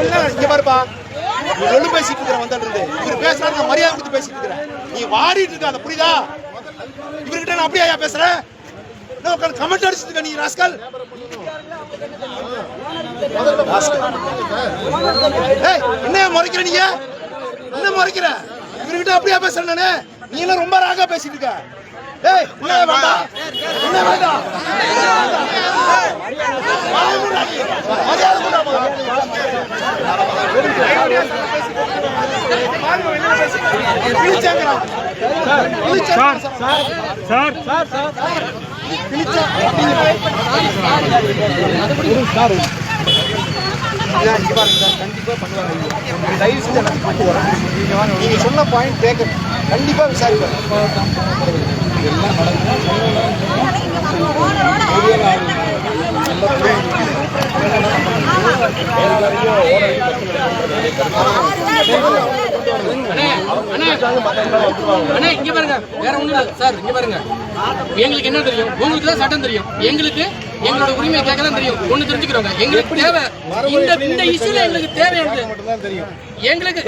சொன்னா இங்க பாருப்பா. நீ ஒண்ணு பேசிட்டு இருக்கிற வந்தாட்டு இருந்து. இவர் பேசுறாரு மரியாதை கொடுத்து பேசிட்டு இருக்கிறேன். நீ வாடிட்டு இருக்காத புரியுதா இவர்கிட்ட நான் அப்படியா பேசுறேன்? நான் உட்கார்ந்து கமெண்ட் அடிச்சிட்டு இருக்க நீ ராஸ்கல். என்ன முறைக்கிற நீங்க? என்ன முறைக்கிற? இவர்கிட்ட அப்படியா பேசுறேன் நானு? நீ எல்லாம் ரொம்ப ராகா பேசிட்டு இருக்க. ஏய் என்ன வேண்டாம். என்ன வேண்டாம் மரியாதை கொண்டாமா சார் சார் சார் சார் நீங்க சொன்ன பாயிண்ட் கேட்கணும் கண்டிப்பா விசாரிப்பேன் அண்ணே இங்க பாருங்க. வேற ஒண்ணும் இல்ல. சார் இங்க பாருங்க. எங்களுக்கு என்ன தெரியும்? உங்களுக்கு தான் சட்டம் தெரியும். எங்களுக்கு எங்களோட உரிமையை கேட்க தான் தெரியும். ஒண்ணு தெரிஞ்சுக்கிறோங்க. எங்களுக்கு தேவை. இந்த இந்த இஷ்யூல எங்களுக்கு தேவையானது எங்களுக்கு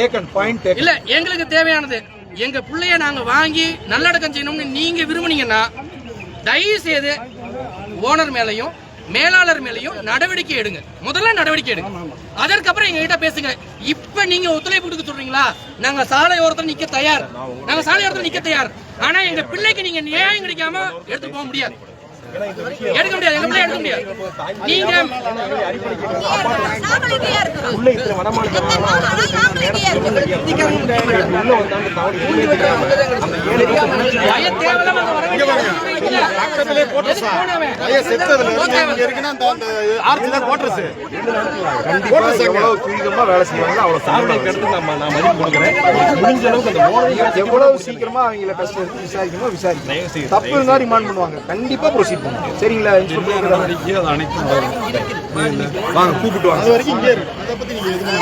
இல்ல எங்களுக்கு தேவையானது. எங்க பிள்ளைய நாங்க வாங்கி நல்லடக்கம் செய்யணும்னு நீங்க விரும்புனீங்கன்னா தயவு செய்து ஓனர் மேலையும் மேலாளர் மேலையும் நடவடிக்கை எடுங்க முதல்ல நடவடிக்கை எடுங்க அதற்கப்புறம் எங்க கிட்ட பேசுங்க இப்ப நீங்க ஒத்துழைப்பு கொடுக்க சொல்றீங்களா நாங்க சாலை ஓரத்துல நிக்க தயார் நாங்க சாலை ஓரத்துல நிக்க தயார் ஆனா எங்க பிள்ளைக்கு நீங்க நியாயம் கிடைக்காம எடுத்து போக முடியாது எடுக்க முடியாது எங்க பிள்ளை எடுக்க முடியாது நீங்க வர வேண்டிய எதுக்கு போனவன்? போத்தவன். இருக்குன்னா அந்த அந்த ஆர்ச்சி தான் கோட்ரஸ் கண்டிப்பா எவ்வளவு துரிதமா வேலை செய்வாங்களோ அவ்வளவு சார்பைக்கு எடுத்து நம்ம நான் மதிப்பு கொடுக்குறேன். முடிஞ்ச அளவுக்கு அந்த மோதல் எவ்வளவு சீக்கிரமா அவங்கள கஷ்டம் எடுத்து விசாரிக்கணுமோ விசாரிக்கணும் தப்பு இருந்தா ரிமாண்ட் பண்ணுவாங்க. கண்டிப்பா ப்ரொசீட் பண்ணுவாங்க. சரிங்களா? நடவடிக்கை அனைத்தும். வாங்க கூப்பிட்டு வாங்க. அது வரைக்கும் இங்கே இருக்கு. அதை பத்தி நீங்க எதுவும்